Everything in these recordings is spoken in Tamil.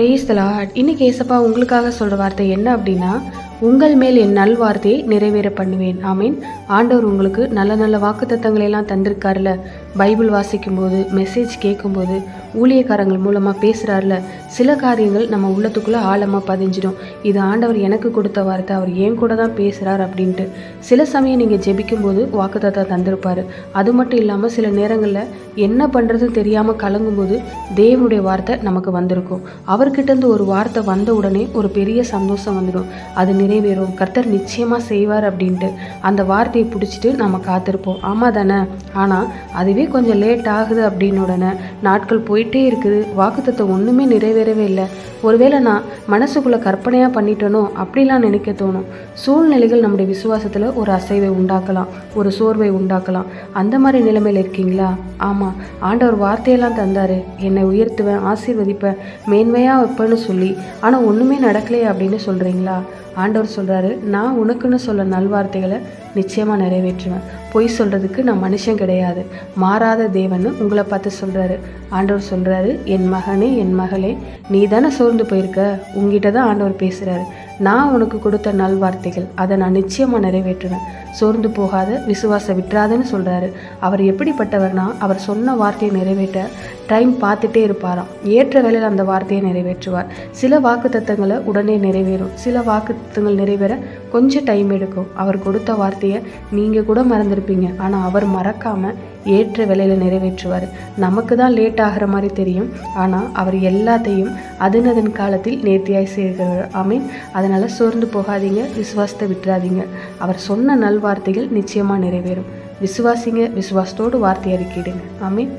பிரேஸ் தலாட் இன்னைக்கு ஏசப்பா உங்களுக்காக சொல்கிற வார்த்தை என்ன அப்படின்னா உங்கள் மேல் என் நல்வார்த்தையை நிறைவேற பண்ணுவேன். ஆமீன். ஆண்டவர் உங்களுக்கு நல்ல நல்ல வாக்குத்தத்தங்களை எல்லாம் தந்திருக்காருல. பைபிள் வாசிக்கும்போது மெசேஜ் கேட்கும்போது ஊழியக்காரங்கள் மூலமாக பேசுகிறாருல சில காரியங்கள் நம்ம உள்ளத்துக்குள்ளே ஆழமாக பதிஞ்சிடும். இது ஆண்டவர் எனக்கு கொடுத்த வார்த்தை அவர் ஏன் கூட தான் பேசுகிறார் அப்படின்ட்டு. சில சமயம் நீங்கள் ஜெபிக்கும்போது வாக்குத்தத்தம் தந்திருப்பார். அது மட்டும் இல்லாமல் சில நேரங்களில் என்ன பண்ணுறது தெரியாமல் கலங்கும்போது தேவனுடைய வார்த்தை நமக்கு வந்திருக்கும். அவர்கிட்டேருந்து ஒரு வார்த்தை வந்த உடனே ஒரு பெரிய சந்தோஷம் வந்துடும். அது நிறைவேறும். கர்த்தர் நிச்சயமாக செய்வார் அப்படின்ட்டு. அந்த வார்த்தையை பிடிச்சிட்டு நம்ம காத்திருப்போம். ஆமாம் தானே ஆனால் அதுவே கொஞ்சம் லேட் ஆகுது அப்படின்னு உடனே நாட்கள் போய் போயிட்டே இருக்குது. வாக்குத்தத்தம் ஒன்றுமே நிறைவேறவே இல்லை. ஒருவேளை நான் மனசுக்குள்ளே கற்பனையாக பண்ணிட்டேனோ அப்படிலாம் நினைக்க தோணும். சூழ்நிலைகள் நம்முடைய விசுவாசத்தில் ஒரு அசைவை உண்டாக்கலாம். ஒரு சோர்வை உண்டாக்கலாம். அந்த மாதிரி நிலைமையில் இருக்கீங்களா? ஆமாம் ஆண்டவர் வார்த்தையெல்லாம் தந்தார். என்னை உயர்த்துவேன் ஆசீர்வதிப்பேன் மேன்மையாக வைப்பேன்னு சொல்லி. ஆனால் ஒன்றுமே நடக்கலையே அப்படின்னு சொல்கிறீங்களா ஆண்டவர் சொல்கிறாரு நான் உனக்குன்னு சொல்ல நல்வார்த்தைகளை நிச்சயமாக நிறைவேற்றுவேன். பொய் சொல்கிறதுக்கு நான் மனுஷன் கிடையாது. மாறாத தேவன்னு உங்களை பார்த்து சொல்கிறாரு ஆண்டவர் சொல்கிறாரு என் மகனே என் மகளே நீ தானே சோர்ந்து போயிருக்க? உங்ககிட்ட தான் ஆண்டவர் பேசுகிறாரு நான் உனக்கு கொடுத்த நல்வார்த்தைகள் அதை நான் நிச்சயமாக நிறைவேற்றுவேன். சோர்ந்து போகாத விசுவாச விட்டுறாதுன்னு சொல்கிறாரு அவர் எப்படிப்பட்டவர்னா அவர் சொன்ன வார்த்தையை நிறைவேற்ற டைம் பார்த்துட்டே இருப்பாராம். ஏற்ற வேலையில் அந்த வார்த்தையை நிறைவேற்றுவார். சில வாக்கு உடனே நிறைவேறும். சில வாக்கு நிறைவேற கொஞ்சம் டைம் எடுக்கும். அவர் கொடுத்த வார்த்தையை நீங்கள் கூட மறந்துருப்பீங்க. ஆனால் அவர் மறக்காமல் ஏற்ற வேலையில் நிறைவேற்றுவார். நமக்கு தான் லேட் ஆகிற மாதிரி தெரியும். ஆனால் அவர் எல்லாத்தையும் அதனதன் காலத்தில் நேர்த்தியாய் செய்கிறவர். ஆமீன். அதனால் சோர்ந்து போகாதீங்க விசுவாசத்தை விட்டுறாதீங்க. அவர் சொன்ன நல்வார்த்தைகள் நிச்சயமாக நிறைவேறும். விசுவாசிங்க விசுவாசத்தோடு வார்த்தை அறிக்கையிடுங்க ஆமீன்.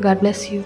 God bless you